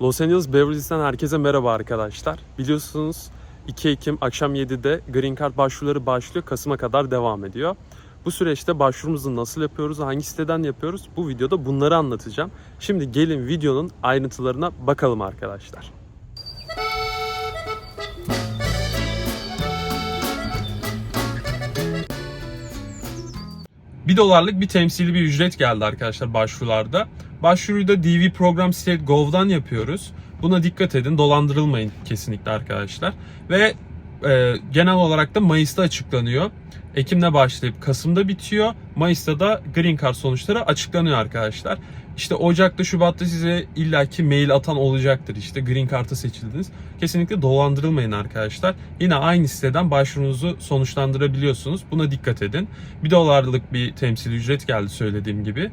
Los Angeles Beverly herkese merhaba arkadaşlar. Biliyorsunuz 2 Ekim akşam 7'de Green Card başvuruları başlıyor. Kasım'a kadar devam ediyor. Bu süreçte başvurumuzu nasıl yapıyoruz, hangi siteden yapıyoruz bu videoda bunları anlatacağım. Şimdi gelin videonun ayrıntılarına bakalım arkadaşlar. 1 dolarlık bir temsili bir ücret geldi arkadaşlar başvurularda. Başvuruyu da DV Program State Gov'dan yapıyoruz. Buna dikkat edin. Dolandırılmayın kesinlikle arkadaşlar. Ve e, genel olarak da Mayıs'ta açıklanıyor. Ekim'de başlayıp Kasım'da bitiyor. Mayıs'ta da Green Card sonuçları açıklanıyor arkadaşlar. İşte Ocak'ta, Şubat'ta size illaki mail atan olacaktır. İşte Green Card'a seçildiniz. Kesinlikle dolandırılmayın arkadaşlar. Yine aynı siteden başvurunuzu sonuçlandırabiliyorsunuz. Buna dikkat edin. 1 dolarlık bir temsil ücret geldi söylediğim gibi.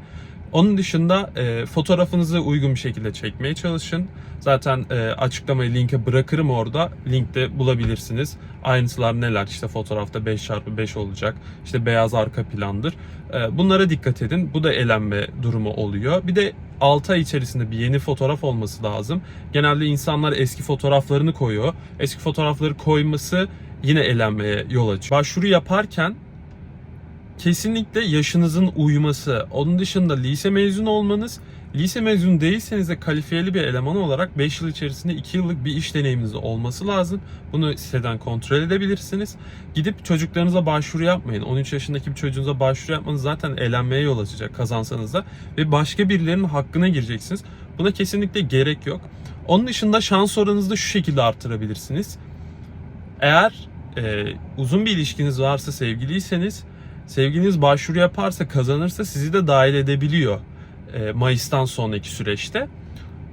Onun dışında e, fotoğrafınızı uygun bir şekilde çekmeye çalışın. Zaten e, açıklamayı linke bırakırım orada. Linkte bulabilirsiniz. Ayrıntılar neler? İşte fotoğrafta 5x5 olacak. İşte beyaz arka plandır. E, bunlara dikkat edin. Bu da elenme durumu oluyor. Bir de 6 ay içerisinde bir yeni fotoğraf olması lazım. Genelde insanlar eski fotoğraflarını koyuyor. Eski fotoğrafları koyması yine elenmeye yol açıyor. Başvuru yaparken kesinlikle yaşınızın uyması. Onun dışında lise mezunu olmanız, lise mezunu değilseniz de kalifiyeli bir eleman olarak 5 yıl içerisinde 2 yıllık bir iş deneyiminiz olması lazım. Bunu siteden kontrol edebilirsiniz. Gidip çocuklarınıza başvuru yapmayın. 13 yaşındaki bir çocuğunuza başvuru yapmanız zaten elenmeye yol açacak kazansanız da. Ve başka birilerinin hakkına gireceksiniz. Buna kesinlikle gerek yok. Onun dışında şans oranınızı da şu şekilde arttırabilirsiniz. Eğer e, uzun bir ilişkiniz varsa sevgiliyseniz sevgiliniz başvuru yaparsa kazanırsa sizi de dahil edebiliyor e, Mayıs'tan sonraki süreçte.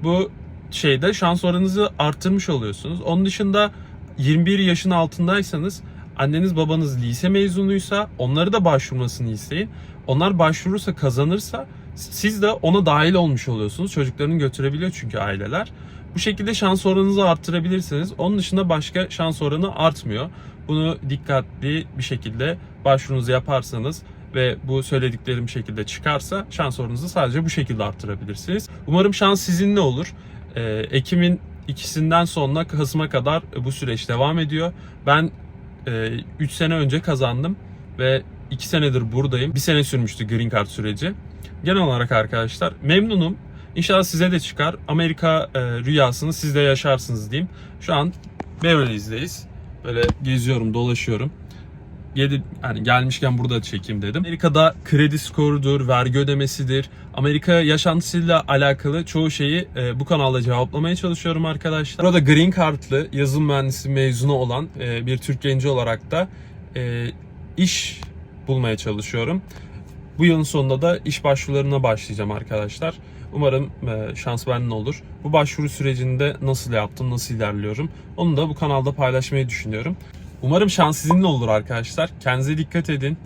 Bu şeyde şans oranınızı arttırmış oluyorsunuz. Onun dışında 21 yaşın altındaysanız anneniz babanız lise mezunuysa onları da başvurmasını isteyin. Onlar başvurursa kazanırsa siz de ona dahil olmuş oluyorsunuz. Çocuklarını götürebiliyor çünkü aileler. Bu şekilde şans oranınızı arttırabilirsiniz. Onun dışında başka şans oranı artmıyor. Bunu dikkatli bir şekilde başvurunuzu yaparsanız ve bu söylediklerim şekilde çıkarsa şans oranınızı sadece bu şekilde arttırabilirsiniz. Umarım şans sizinle olur. Ee, Ekim'in ikisinden sonra Kasım'a kadar bu süreç devam ediyor. Ben 3 sene önce kazandım ve 2 senedir buradayım. Bir sene sürmüştü Green Card süreci. Genel olarak arkadaşlar memnunum. İnşallah size de çıkar. Amerika e, rüyasını siz de yaşarsınız diyeyim. Şu an Beverly Hills'deyiz. Böyle geziyorum, dolaşıyorum. Gel, yani gelmişken burada çekeyim dedim. Amerika'da kredi skorudur, vergi ödemesidir. Amerika yaşantısıyla alakalı çoğu şeyi e, bu kanalda cevaplamaya çalışıyorum arkadaşlar. Burada Green Card'lı yazılım mühendisi mezunu olan e, bir Türk genci olarak da e, iş bulmaya çalışıyorum. Bu yılın sonunda da iş başvurularına başlayacağım arkadaşlar. Umarım e, şans benden olur. Bu başvuru sürecinde nasıl yaptım, nasıl ilerliyorum onu da bu kanalda paylaşmayı düşünüyorum. Umarım şans sizinle olur arkadaşlar. Kendinize dikkat edin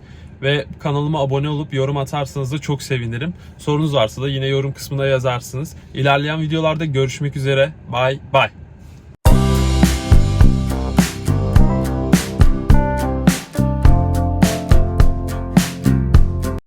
ve kanalıma abone olup yorum atarsanız da çok sevinirim. Sorunuz varsa da yine yorum kısmına yazarsınız. İlerleyen videolarda görüşmek üzere. Bye bye.